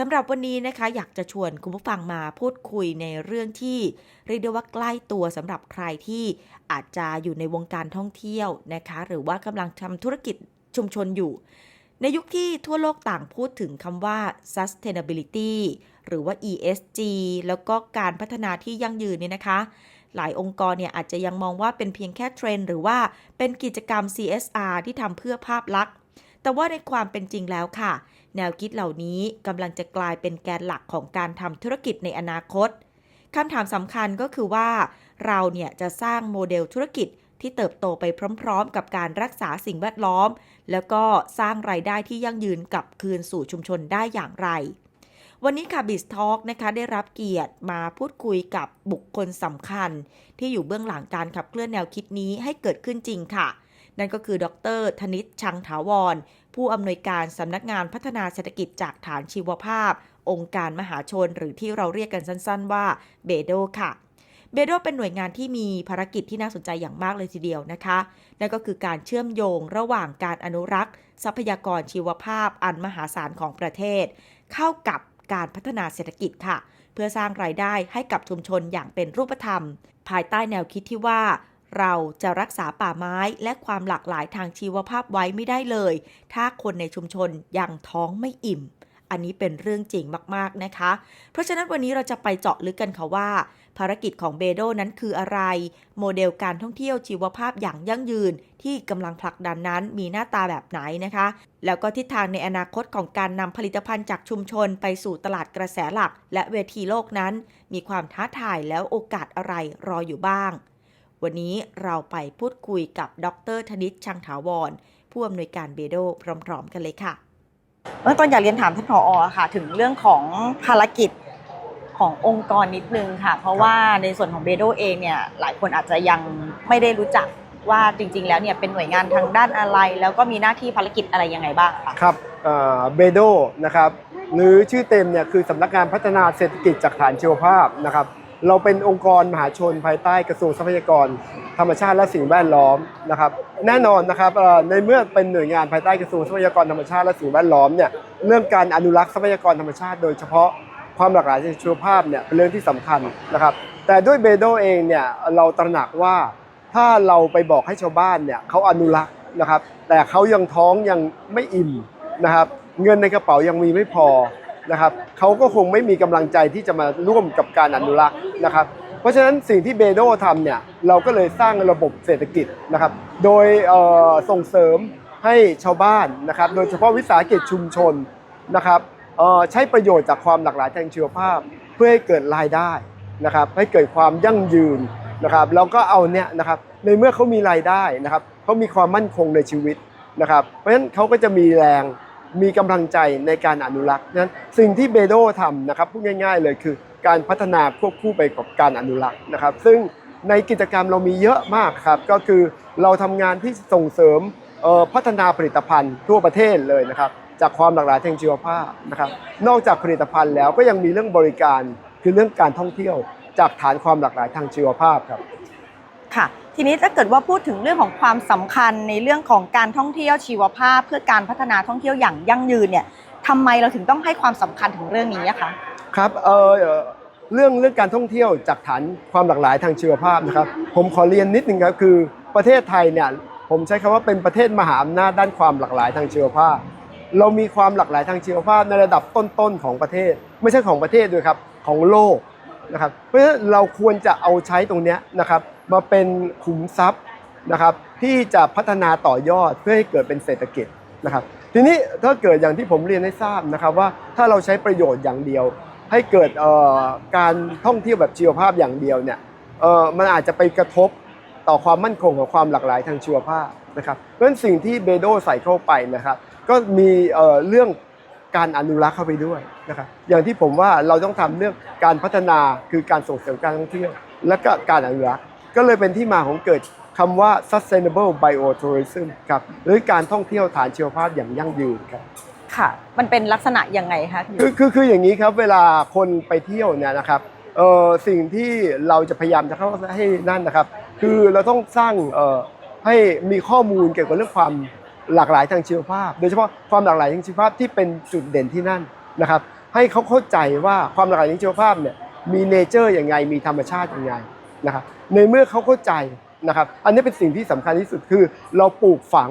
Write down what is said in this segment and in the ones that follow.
สำหรับวันนี้นะคะอยากจะชวนคุณผู้ฟังมาพูดคุยในเรื่องที่เรียกได้ว่าใกล้ตัวสำหรับใครที่อาจจะอยู่ในวงการท่องเที่ยวนะคะ หรือว่ากำลังทำธุรกิจชุมชนอยู่ ในยุคที่ทั่วโลกต่างพูดถึงคำว่า sustainability หรือว่า ESG แล้วก็การพัฒนาที่ยั่งยืนเนี่ยนะคะ หลายองค์กรเนี่ยอาจจะยังมองว่าเป็นเพียงแค่เทรนด์หรือว่าเป็นกิจกรรม CSR ที่ทำเพื่อภาพลักษณ์ แต่ว่าในความเป็นจริงแล้วค่ะ แนวคิดเหล่านี้กำลังจะกลายเป็นแกนหลักของการทำธุรกิจในอนาคตคำถามสำคัญก็คือว่า เราเนี่ยจะสร้างโมเดลธุรกิจที่เติบโตไปพร้อม ๆ กับการรักษาสิ่งแวดล้อม แล้วก็สร้างรายได้ที่ยั่งยืนกลับคืนสู่ชุมชนได้อย่างไร วันนี้ค่ะบิสทอ k นะคะได้รับเกียรติมาพูดคุยกับบุคคลสำคัญ ที่อยู่เบื้องหลังการขับเคลื่อนแนวคิดนี้ให้เกิดขึ้นจริงค่ะ นั่นก็คือดรธนิตชังถาวร ผู้อำนวยการสำนักงานพัฒนาเศรษฐกิจจากฐานชีวภาพ องค์การมหาชนหรือที่เราเรียกกันสั้นๆ ว่าเบโดค่ะเบโดเป็นหน่วยงานที่มีภารกิจที่น่าสนใจอย่างมากเลยทีเดียวนะคะ นั่นก็คือการเชื่อมโยงระหว่างการอนุรักษ์ ทรัพยากรชีวภาพอันมหาศาลของประเทศ เข้ากับการพัฒนาเศรษฐกิจค่ะ เพื่อสร้างรายได้ให้กับชุมชนอย่างเป็นรูปธรรม ภายใต้แนวคิดที่ว่า เราจะรักษาป่าไม้และความหลากหลายทางชีวภาพไว้ไม่ได้เลย ถ้าคนในชุมชนยังท้องไม่อิ่ม อันนี้เป็นเรื่องจริงมากๆนะคะ เพราะฉะนั้นวันนี้เราจะไปเจาะลึกกันค่ะว่า ภารกิจของเบโดนั้นคืออะไร โมเดลการท่องเที่ยวชีวภาพอย่างยั่งยืน ที่กำลังผลักดันนั้นมีหน้าตาแบบไหนนะคะ แล้วก็ทิศทางในอนาคตของการนำผลิตภัณฑ์จากชุมชน ไปสู่ตลาดกระแสหลัก และเวทีโลกนั้น มีความท้าทายแล้วโอกาสอะไรรออยู่บ้าง วันนี้เราไปพูดคุยกับดรธนิตชังถาวร ผู้อำนวยการเบโดพร้อม ๆ กันเลยค่ะเมื่อต้นอยากเรียนถามท่านผอค่ะ ถึงเรื่องของภารกิจขององค์กรนิดนึงค่ะ เพราะว่าในส่วนของเบโดเองเนี่ยหลายคนอาจจะยังไม่ได้รู้จักว่าจริง ๆ แล้วเนี่ยเป็นหน่วยงานทางด้านอะไร แล้วก็มีหน้าที่ภารกิจอะไรยังไงบ้างคะครับเบโดนะครับหรือชื่อเต็มเนี่ยคือสำนักงานพัฒนาเศรษฐกิจจากฐานชีวภาพนะครับ เราเป็นองค์กรมหาชนภายใต้กระทรวงทรัพยากร ธรรมชาติและสิ่งแวดล้อมนะครับ แน่นอนนะครับในเมื่อเป็นหน่วยงานภายใต้กระทรวงทรัพยากรธรรมชาติและสิ่งแวดล้อมเนี่ยเรื่องการอนุรักษ์ทรัพยากรธรรมชาติโดยเฉพาะความหลากหลายทางชีวภาพเนี่ยเป็นเรื่องที่สำคัญนะครับ แต่ด้วยเบโดเองเนี่ยเราตระหนักว่าถ้าเราไปบอกให้ชาวบ้านเนี่ยเขาอนุรักษ์นะครับ แต่เขายังท้องยังไม่อิ่มนะครับ เงินในกระเป๋ายังมีไม่พอ นะครับเขาก็คงไม่มีกำลังใจที่จะมาร่วมกับการอนุรักษ์นะครับ เพราะฉะนั้นสิ่งที่เบโดทำเนี่ยเราก็เลยสร้างระบบเศรษฐกิจนะครับ โดยส่งเสริมให้ชาวบ้านนะครับ โดยเฉพาะวิสาหกิจชุมชนนะครับใช้ประโยชน์จากความหลากหลายทางชีวภาพ เพื่อให้เกิดรายได้นะครับ ให้เกิดความยั่งยืนนะครับแล้วก็เอาเนี่ยนะครับในเมื่อเขามีรายได้นะครับเขามีความมั่นคงในชีวิตนะครับ เพราะฉะนั้นเขาก็จะมีแรง มีกำลังใจในการอนุรักษ์นั้นสิ่งที่เบโดทำนะครับพูดง่าย ๆ เลยคือการพัฒนาควบคู่ไปกับการอนุรักษ์นะครับ ซึ่งในกิจกรรมเรามีเยอะมากครับ ก็คือเราทำงานที่ส่งเสริมพัฒนาผลิตภัณฑ์ทั่วประเทศเลยนะครับ จากความหลากหลายทางชีวภาพนะครับ นอกจากผลิตภัณฑ์แล้วก็ยังมีเรื่องบริการคือเรื่องการท่องเที่ยวจากฐานความหลากหลายทางชีวภาพครับ ค่ะ ทีนี้ถ้าเกิดว่าพูดถึงเรื่องของความสำคัญในเรื่องของการท่องเที่ยวชีวภาพ เพื่อการพัฒนาท่องเที่ยวอย่างยั่งยืนเนี่ยทำไมเราถึงต้องให้ความสำคัญถึงเรื่องนี้คะครับเออเอ่อเรื่องเรื่องการท่องเที่ยวจากฐานความหลากหลายทางชีวภาพนะครับผมขอเรียนนิดนึงครับคือประเทศไทยเนี่ยผมใช้คำว่าเป็นประเทศมหาอำนาจด้านความหลากหลายทางชีวภาพ เรามีความหลากหลายทางชีวภาพในระดับต้นๆของประเทศ ไม่ใช่ของประเทศด้วยครับของโลก นะครับเพราะฉะนั้นเราควรจะเอาใช้ตรงนี้นะครับมาเป็นขุมทรัพย์นะครับที่จะพัฒนาต่อยอดเพื่อให้เกิดเป็นเศรษฐกิจนะครับทีนี้ถ้าเกิดอย่างที่ผมเรียนให้ทราบนะครับว่าถ้าเราใช้ประโยชน์อย่างเดียว ให้เกิดการท่องเที่ยวแบบชีวภาพอย่างเดียวเนี่ยมันอาจจะไปกระทบต่อความมั่นคงของความหลากหลายทางชีวภาพนะครับเพราะฉะนั้นสิ่งที่เบโดใส่เข้าไปนะครับก็มีเรื่อง การอนุรักษ์เข้าไปด้วยนะครับอย่างที่ผมว่าเราต้องทำเรื่องการพัฒนาคือการส่งเสริมการท่องเที่ยว และก็การอนุรักษ์ก็เลยเป็นที่มาของเกิดคำว่า sustainable biotourism ครับหรือการท่องเที่ยวฐานชีวภาพอย่างยั่งยืนครับค่ะ มันเป็นลักษณะยังไงคะคือคือคืออย่างนี้ครับเวลาคนไปเที่ยวเนี่ยนะครับเออสิ่งที่เราจะพยายามจะเข้าให้นั่นนะครับ คือเราต้องสร้างเอ่อให้มีข้อมูลเกี่ยวกับเรื่องความ หลากหลายทางชีวภาพ โดยเฉพาะความหลากหลายทางชีวภาพที่เป็นจุดเด่นที่นั่นนะครับ ให้เขาเข้าใจว่าความหลากหลายทางชีวภาพเนี่ยมีเนเจอร์อย่างไงมีธรรมชาติอย่างไงนะครับในเมื่อเขาเข้าใจนะครับอันนี้เป็นสิ่งที่สำคัญที่สุดคือ เราปลูกฝัง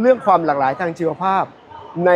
เรื่องความหลากหลายทางชีวภาพ ใน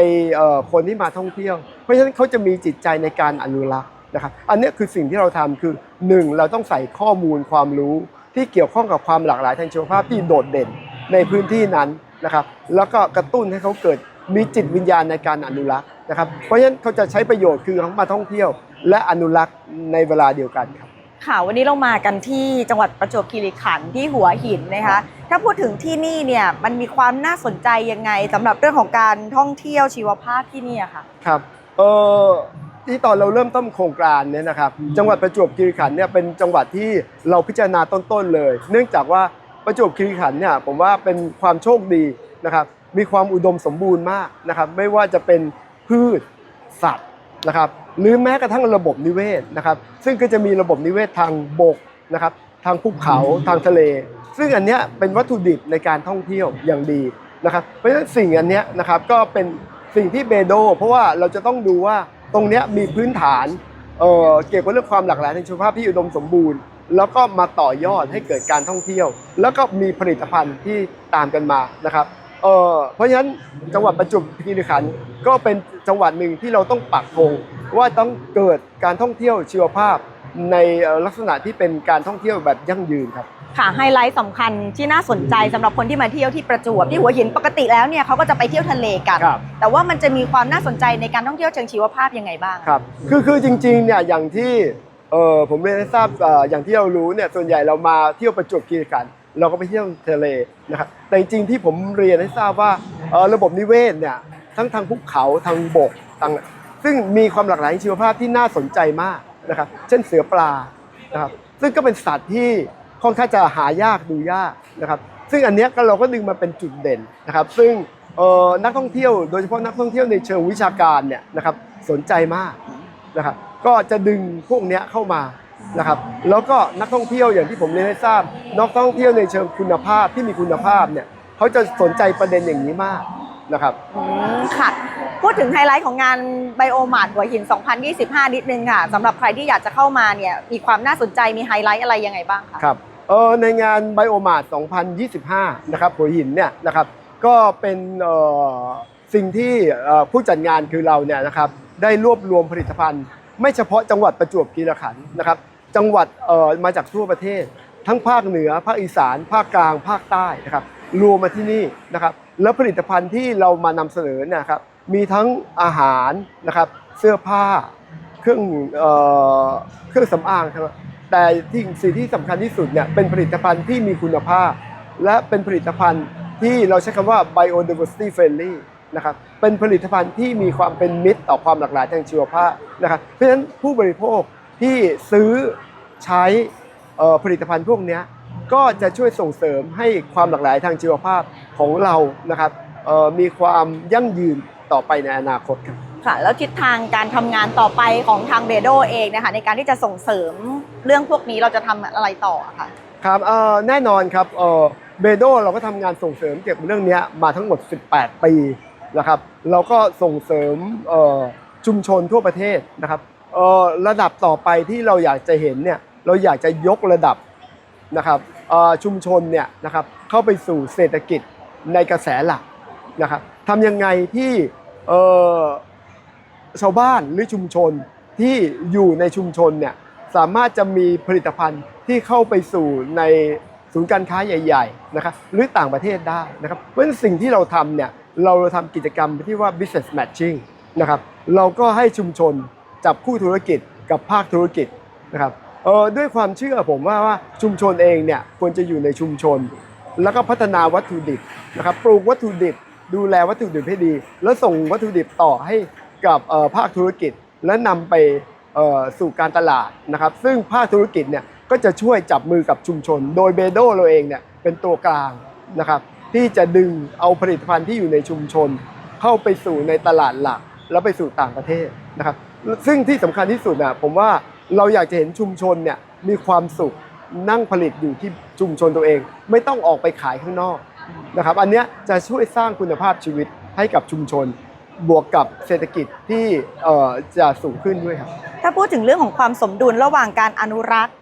คนที่มาท่องเที่ยว เพราะฉะนั้นเขาจะมีจิตใจในการอนุรักษ์นะครับอันนี้คือสิ่งที่เราทำคือหนึ่งเราต้องใส่ข้อมูลความรู้ที่เกี่ยวข้องกับความหลากหลายทางชีวภาพที่โดดเด่นในพื้นที่นั้น นะครับแล้วก็กระตุ้นให้เขาเกิดมีจิตวิญญาณในการอนุรักษ์นะครับเพราะฉะนั้นเขาจะใช้ประโยชน์คือเขามาท่องเที่ยว และอนุรักษ์ในเวลาเดียวกันครับค่ะวันนี้เรามากันที่จังหวัดประจวบคีรีขันธ์ที่หัวหินนะคะถ้าพูดถึงที่นี่เนี่ยมันมีความน่าสนใจยังไงสำหรับเรื่องของการท่องเที่ยวชีวภาพที่นี่อะค่ะครับเออที่ตอนเราเริ่มต้นโครงการเนี่ยนะครับจังหวัดประจวบคีรีขันธ์เนี่ยเป็นจังหวัดที่เราพิจารณาต้นๆเลย เนื่องจากว่า ประจวบคีรีขันธ์เนี่ยผมว่าเป็นความโชคดีนะครับมีความอุดมสมบูรณ์มากนะครับไม่ว่าจะเป็นพืชสัตว์นะครับหรือแม้กระทั่งระบบนิเวศนะครับซึ่งก็จะมีระบบนิเวศทางบกนะครับทางภูเขาทางทะเล ซึ่งอันนี้เป็นวัตถุดิบในการท่องเที่ยวอย่างดีนะครับเพราะฉะนั้นสิ่งอันนี้นะครับก็เป็นสิ่งที่เบโด เพราะว่าเราจะต้องดูว่าตรงนี้มีพื้นฐานเเกี่ยวกับเรื่องความหลากหลายทางชีวภาพที่อุดมสมบูรณ์ แล้วก็มาต่อยอดให้เกิดการท่องเที่ยว แล้วก็มีผลิตภัณฑ์ที่ตามกันมานะครับเอ่อเพราะฉะนั้นจังหวัดประจวบคีรีขันธ์ก็เป็นจังหวัดหนึ่งที่เราต้องปักธงว่าต้องเกิดการท่องเที่ยวชีวภาพ ในเอ่อลักษณะที่เป็นการท่องเที่ยวแบบยั่งยืนครับค่ะไฮไลท์สำคัญที่น่าสนใจสำหรับคนที่มาเที่ยวที่ประจวบที่หัวหินปกติแล้วเนี่ยเขาก็จะไปเที่ยวทะเลกันครับแต่ว่ามันจะมีความน่าสนใจในการท่องเที่ยวเชิงชีวภาพยังไงบ้างครับคือคือจริงๆเนี่ยอย่างที่ เออผมเรียนให้ทราบอย่างที่เรารู้เนี่ยส่วนใหญ่เรามาเที่ยวประจวบคีรีขันธ์เราก็ไปเที่ยวทะเลนะครับแต่จริงๆที่ผมเรียนให้ทราบว่าเออระบบนิเวศเนี่ยทั้งทางภูเขาทางบกทางซึ่งมีความหลากหลายชีวภาพที่น่าสนใจมากนะครับเช่นเสือปลานะครับซึ่งก็เป็นสัตว์ที่ค่อนข้างจะหายากดูยากนะครับซึ่งอันนี้ก็เราก็ดึงมาเป็นจุดเด่นนะครับซึ่งเออนักท่องเที่ยวโดยเฉพาะนักท่องเที่ยวในเชิงวิชาการเนี่ยนะครับสนใจมากนะครับ ก็จะดึงพวกเนี้ยเข้ามานะครับแล้วก็นักท่องเที่ยวอย่างที่ผมเรียนให้ทราบนักท่องเที่ยวในเชิงคุณภาพที่มีคุณภาพเนี่ยเขาจะสนใจประเด็นอย่างนี้มากนะครับอืมค่ะพูดถึงไฮไลท์ของงานไบโอมาร์ทหัวหิน 2025 นิดนึงค่ะสำหรับใครที่อยากจะเข้ามาเนี่ยมีความน่าสนใจมีไฮไลท์อะไรยังไงบ้างคะครับเออในงานไบโอมาร์2025 นะครับหัวหินเนี่ยนะครับก็เป็นเอ่อสิ่งที่เอ่อผู้จัดงานคือเราเนี่ยนะครับได้รวบรวมผลิตภัณฑ์ ไม่เฉพาะจังหวัดประจวบคีรีขันธ์นะครับ จังหวัดเอ่อมาจากทั่วประเทศ ทั้งภาคเหนือ ภาคอีสาน ภาคกลาง ภาคใต้นะครับ รวมมาที่นี่นะครับ แล้วผลิตภัณฑ์ที่เรามานำเสนอเนี่ยครับ มีทั้งอาหารนะครับ เสื้อผ้า เครื่องเอ่อเครื่องสำอางครับแต่ที่สิ่งที่สำคัญที่สุดเนี่ยเป็นผลิตภัณฑ์ที่มีคุณภาพ และเป็นผลิตภัณฑ์ที่เราใช้คำว่า biodiversity friendly นะครับเป็นผลิตภัณฑ์ที่มีความเป็นมิตรต่อความหลากหลายทางชีวภาพนะครับเพราะฉะนั้นผู้บริโภคที่ซื้อใช้เอ่อผลิตภัณฑ์พวกเนี้ยก็จะช่วยส่งเสริมให้ความหลากหลายทางชีวภาพของเรานะครับเอ่อมีความยั่งยืนต่อไปในอนาคตครับค่ะแล้วทิศทางการทำงานต่อไปของทางเบโดเองนะคะในการที่จะส่งเสริมเรื่องพวกนี้เราจะทำอะไรต่ออะคะครับเอ่อแน่นอนครับเอ่อเบโดเราก็ทำงานส่งเสริมเกี่ยวกับเรื่องเนี้ยมาทั้งหมด 18 ปี นะครับเราก็ส่งเสริมชุมชนทั่วประเทศนะครับระดับต่อไปที่เราอยากจะเห็นเนี่ยเราอยากจะยกระดับนะครับชุมชนเนี่ยนะครับเข้าไปสู่เศรษฐกิจในกระแสหลักนะครับทำยังไงที่ชาวบ้านหรือชุมชนที่อยู่ในชุมชนเนี่ยสามารถจะมีผลิตภัณฑ์ที่เข้าไปสู่ในศูนย์การค้าใหญ่ ๆ นะครับหรือต่างประเทศได้นะครับเพราะสิ่งที่เราทำเนี่ย เราทำกิจกรรมที่ว่า business matching นะครับ เราก็ให้ชุมชนจับคู่ธุรกิจกับภาคธุรกิจนะครับเออด้วยความเชื่อผมว่าว่าชุมชนเองเนี่ยควรจะอยู่ในชุมชน แล้วก็พัฒนาวัตถุดิบนะครับปลูกวัตถุดิบ ดูแลวัตถุดิบให้ดี แล้วส่งวัตถุดิบต่อให้กับภาคธุรกิจ และนำไปสู่การตลาดนะครับ ซึ่งภาคธุรกิจเนี่ยก็จะช่วยจับมือกับชุมชน โดยเบโดเราเองเนี่ยเป็นตัวกลางนะครับ ที่จะดึงเอาผลิตภัณฑ์ที่อยู่ในชุมชน เข้าไปสู่ในตลาดหลัก แล้วไปสู่ต่างประเทศนะครับซึ่งที่สำคัญที่สุดนะผมว่าเราอยากจะเห็นชุมชนเนี่ยมีความสุขนั่งผลิตอยู่ที่ชุมชนตัวเอง ไม่ต้องออกไปขายข้างนอกนะครับ อันเนี้ยจะช่วยสร้างคุณภาพชีวิตให้กับชุมชน บวกกับเศรษฐกิจที่จะสูงขึ้นด้วยครับ ถ้าพูดถึงเรื่องของความสมดุลระหว่างการอนุรักษ์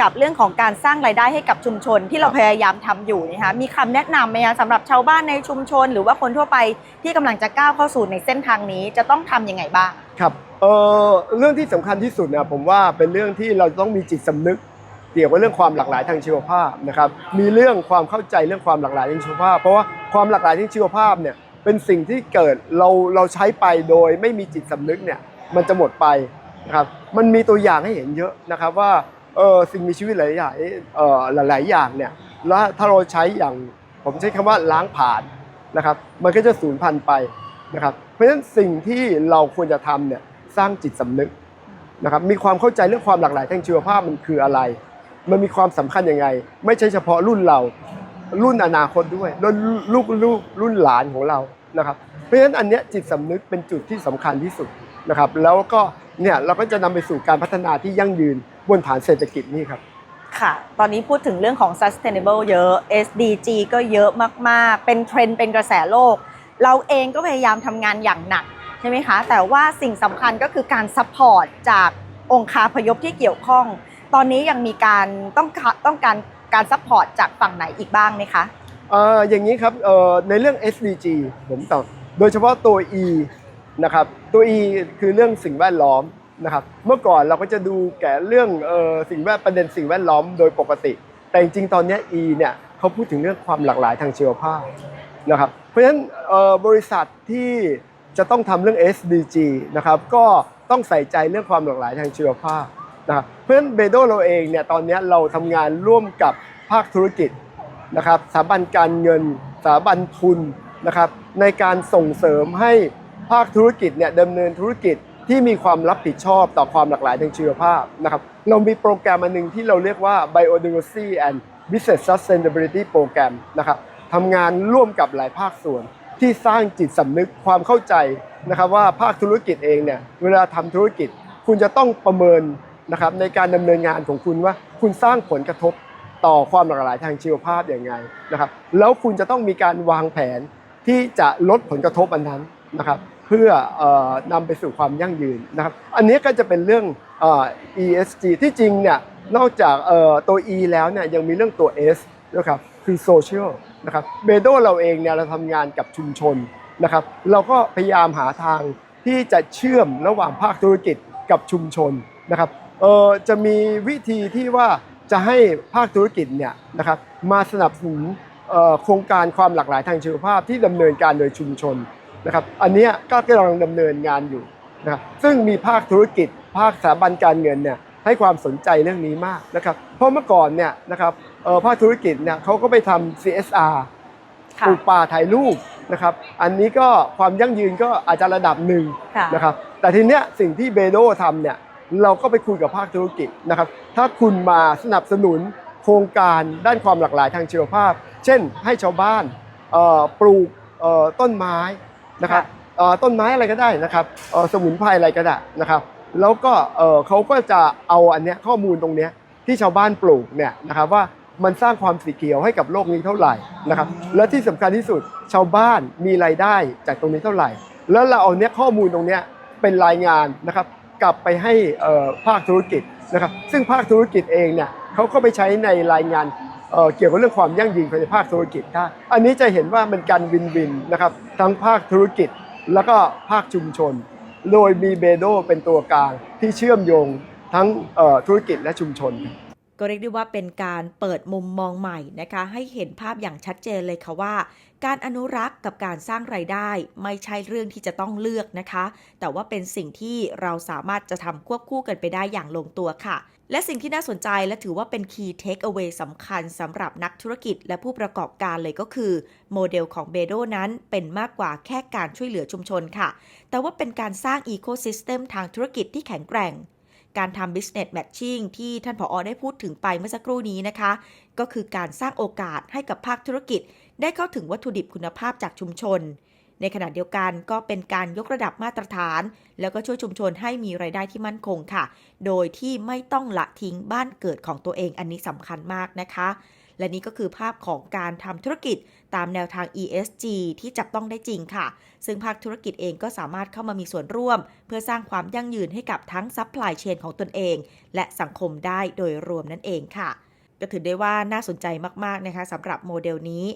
กับเรื่องของการสร้างรายได้ให้กับชุมชนที่เราพยายามทำอยู่นะคะมีคำแนะนำไหมคะสำหรับชาวบ้านในชุมชน หรือว่าคนทั่วไปที่กำลังจะก้าวเข้าสู่ในเส้นทางนี้จะต้องทำยังไงบ้างครับเอ่อเรื่องที่สำคัญที่สุดเนี่ยผมว่าเป็นเรื่องที่เราต้องมีจิตสำนึกเกี่ยวกับเรื่องความหลากหลายทางชีวภาพนะครับมีเรื่องความเข้าใจเรื่องความหลากหลายทางชีวภาพ เพราะว่าความหลากหลายทางชีวภาพเนี่ยเป็นสิ่งที่เกิดเราเราใช้ไปโดยไม่มีจิตสำนึกเนี่ยมันจะหมดไปนะครับมันมีตัวอย่างให้เห็นเยอะนะครับว่า เออสิ่งมีชีวิตหลายอย่างเออหลาย ๆ อย่างเนี่ยแล้วถ้าเราใช้อย่างผมใช้คำว่าล้างผ่านนะครับ มันก็จะสูญพันธุ์ไปนะครับ เพราะฉะนั้นสิ่งที่เราควรจะทำเนี่ยสร้างจิตสำนึกนะครับ มีความเข้าใจเรื่องความหลากหลายทางชีวภาพมันคืออะไร มันมีความสำคัญยังไง ไม่ใช่เฉพาะรุ่นเรารุ่นอนาคตด้วยรุ่นลูกลูกรุ่นหลานของเรานะครับ เพราะฉะนั้นอันเนี้ยจิตสำนึกเป็นจุดที่สำคัญที่สุดนะครับ แล้วก็เนี่ยเราก็จะนำไปสู่การพัฒนาที่ยั่งยืน บนฐานเศรษฐกิจนี่ครับค่ะ ตอนนี้พูดถึงเรื่องของ sustainable เยอะ SDG ก็เยอะมาก ๆ เป็นเทรนด์เป็นกระแสโลก เราเองก็พยายามทำงานอย่างหนักใช่ไหมคะ แต่ว่าสิ่งสำคัญก็คือการซัพพอร์ตจากองค์คาพยพที่เกี่ยวข้อง ตอนนี้ยังมีการต้องการต้องการการซัพพอร์ตจากฝั่งไหนอีกบ้างไหมคะเอ่ออย่างนี้ครับเอ่อในเรื่อง SDG ผมตอบโดยเฉพาะตัว E นะครับ ตัว E คือเรื่องสิ่งแวดล้อม นะครับเมื่อก่อนเราก็จะดูแก่เรื่องเออสิ่งแวดประเด็นสิ่งแวดล้อมโดยปกติ แต่จริงๆตอนนี้ E เนี่ยเขาพูดถึงเรื่องความหลากหลายทางชีวภาพนะครับเพราะฉะนั้นบริษัทที่จะต้องทำเรื่อง SDG นะครับก็ต้องใส่ใจเรื่องความหลากหลายทางชีวภาพนะครับเพราะฉะนั้นเบโดเราเองเนี่ยตอนนี้เราทำงานร่วมกับภาคธุรกิจนะครับสถาบันการเงินสถาบันทุนนะครับในการส่งเสริมให้ภาคธุรกิจเนี่ยดำเนินธุรกิจ ที่มีความรับผิดชอบต่อความหลากหลายทางชีวภาพนะครับเรามีโปรแกรมอันหนึ่งที่เราเรียกว่า Biodiversity and Business Sustainability Program นะครับทำงานร่วมกับหลายภาคส่วน ที่สร้างจิตสำนึกความเข้าใจนะครับว่าภาคธุรกิจเองเนี่ยเวลาทำธุรกิจ คุณจะต้องประเมินนะครับในการดำเนินงานของคุณว่าคุณสร้างผลกระทบต่อความหลากหลายทางชีวภาพอย่างไงนะครับแล้วคุณจะต้องมีการวางแผนที่จะลดผลกระทบอันนั้น นะครับเพื่อนำไปสู่ความยั่งยืนนะครับ อันนี้ก็จะเป็นเรื่อง ESG ที่จริงเนี่ยนอกจากตัว E แล้วเนี่ยยังมีเรื่องตัว S นะครับคือ Social นะครับเบโดเราเองเนี่ยเราทำงานกับชุมชนนะครับ เราก็พยายามหาทางที่จะเชื่อมระหว่างภาคธุรกิจกับชุมชนนะครับเออจะมีวิธีที่ว่าจะให้ภาคธุรกิจเนี่ยนะครับมาสนับสนุนโครงการความหลากหลายทางชีวภาพที่ดำเนินการโดยชุมชน นะครับอันเนี้ยก็กำลังดำเนินงานอยู่นะครับซึ่งมีภาคธุรกิจ ภาคสถาบันการเงินเนี่ยให้ความสนใจเรื่องนี้มากนะครับเพราะเมื่อก่อนเนี่ยนะครับเอ่อภาคธุรกิจเนี่ยเขาก็ไปทำ CSR ปค่ะลูกป่าถ่ายรูปนะครับอันนี้ก็ความยั่งยืนก็อาจจะระดับหนึ่งค่ะนะครับแต่ทีเนี้ยสิ่งที่เบโดทำเนี่ยเราก็ไปคุยกับภาคธุรกิจนะครับถ้าคุณมาสนับสนุนโครงการด้านความหลากหลายทางชีวภาพ เช่นให้ชาวบ้านเอ่อปลูกเอ่อต้นไม้ นะครับเอ่อต้นไม้อะไรก็ได้นะครับเอ่อสมุนไพรอะไรก็ได้นะครับ แล้วก็เอ่อเขาก็จะเอาอันเนี้ยข้อมูลตรงเนี้ยที่ชาวบ้านปลูกเนี่ยนะครับว่ามันสร้างความสีเขียวให้กับโลกนี้เท่าไหร่นะครับ และที่สำคัญที่สุดชาวบ้านมีรายได้จากตรงนี้เท่าไหร่ แล้วเราเอาเนี้ยข้อมูลตรงเนี้ยเป็นรายงานนะครับ กลับไปให้เอ่อภาคธุรกิจนะครับ ซึ่งภาคธุรกิจเองเนี่ยเขาก็ไปใช้ในรายงาน เกี่ยวกับเรื่องความยั่งยืนภายในภาคธุรกิจได้ อันนี้จะเห็นว่ามันการวินวินนะครับทั้งภาคธุรกิจแล้วก็ภาคชุมชน โดยมีเบโดเป็นตัวกลางที่เชื่อมโยงทั้งธุรกิจและชุมชน ก็เรียกได้ว่าเป็นการเปิดมุมมองใหม่นะคะ ให้เห็นภาพอย่างชัดเจนเลยค่ะว่า การอนุรักษ์กับการสร้างไรายได้ ไม่ใช่เรื่องที่จะต้องเลือกนะคะ แต่ว่าเป็นสิ่งที่เราสามารถจะทำควบคู่กันไปได้อย่างลงตัวค่ะ และสิ่งที่น่าสนใจและถือว่าเป็น Key Takeaway สำคัญสำหรับนักธุรกิจและผู้ประกอบการเลยก็คือ โมเดลของเบโดนั้นเป็นมากกว่าแค่การช่วยเหลือชุมชนค่ะ แต่ว่าเป็นการสร้าง Ecosystem ทางธุรกิจที่แข็งแกร่ง การทำ business matching ที่ท่านผออได้พูดถึงไปเมื่อสักครู่นี้นะคะ ก็คือการสร้างโอกาสให้กับภาคธุรกิจ ได้เข้าถึงวัตถุดิบคุณภาพจากชุมชน ในขณะเดียวกันก็เป็นการยกระดับมาตรฐาน แล้วก็ช่วยชุมชนให้มีไรายได้ที่มั่นคงค่ะ โดยที่ไม่ต้องละทิ้งบ้านเกิดของตัวเองอันนี้สำคัญมากนะคะ และนี่ก็คือภาพของการทำธุรกิจตามแนวทาง ESG ที่จับต้องได้จริงค่ะ ซึ่งภาคธุรกิจเองก็สามารถเข้ามามีส่วนร่วม เพื่อสร้างความยั่งยืนให้กับทั้งซัพพลายเชนของตนเอง และสังคมได้โดยรวมนั่นเองค่ะ ก็ถือได้ว่าน่าสนใจมากๆนะคะสำหรับโมเดลนี้